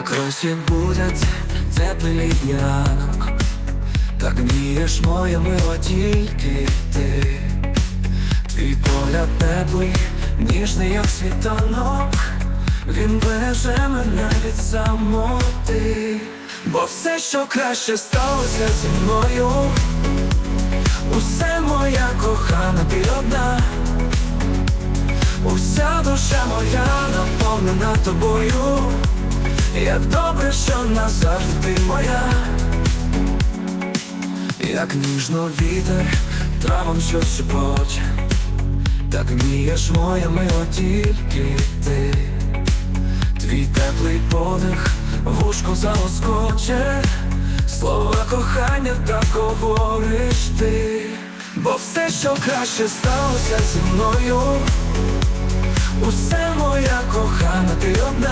Як буде теплий літній так мієш моя мила тільки ти, твій погляд теплий, ніжний, як світанок, він береже мене від самоти, бо все, що краще сталося зі мною, усе моя кохана, ти одна. Уся душа моя наповнена тобою, як добре, що назавжди моя, як ніжно вітер, травом щось шепоче, так вмієш моя мила тільки ти, твій теплий подих, вушко залоскоче, слова кохання так говориш ти, бо все, що краще сталося зі мною. Усе моя кохана, ти одна,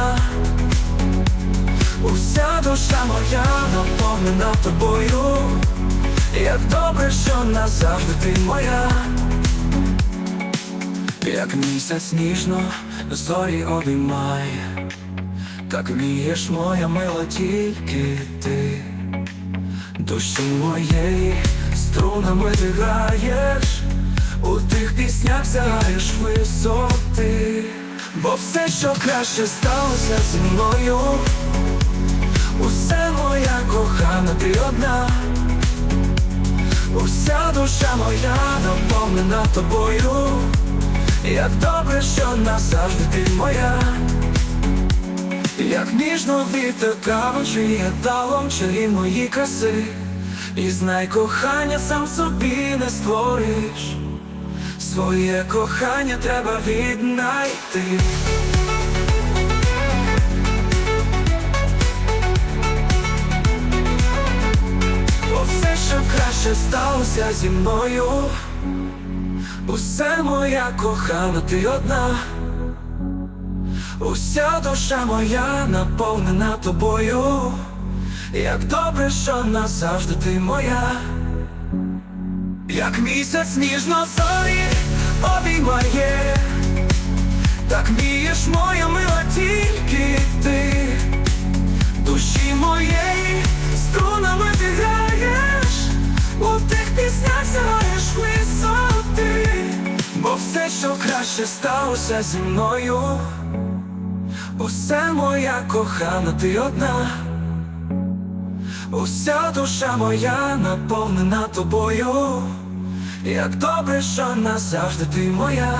уся душа моя наповнена тобою, як добре, що назавжди ти моя, як місяць ніжно зорі обіймає, так вмієш моя мила тільки ти, душі моєї струнами ти граєш. У тих піснях сягаєш висоти, бо все, що краще сталося зі мною, кохана, ти одна, уся душа моя наповнена тобою, як добре, що назавжди ти моя, як ніжно вітер каву, чи є талом чарі мої краси, і знай кохання сам собі не створиш. Своє кохання треба віднайти. Краще сталося зі мною, усе моя кохана, ти одна, уся душа моя наповнена тобою, як добре, що назавжди ти моя. Як місяць ніжно зорі обіймає, так мієш моя у маєш висоти, бо все, що краще сталося зі мною, усе моя кохана, ти одна. Уся душа моя наповнена тобою, як добре, що назавжди ти моя.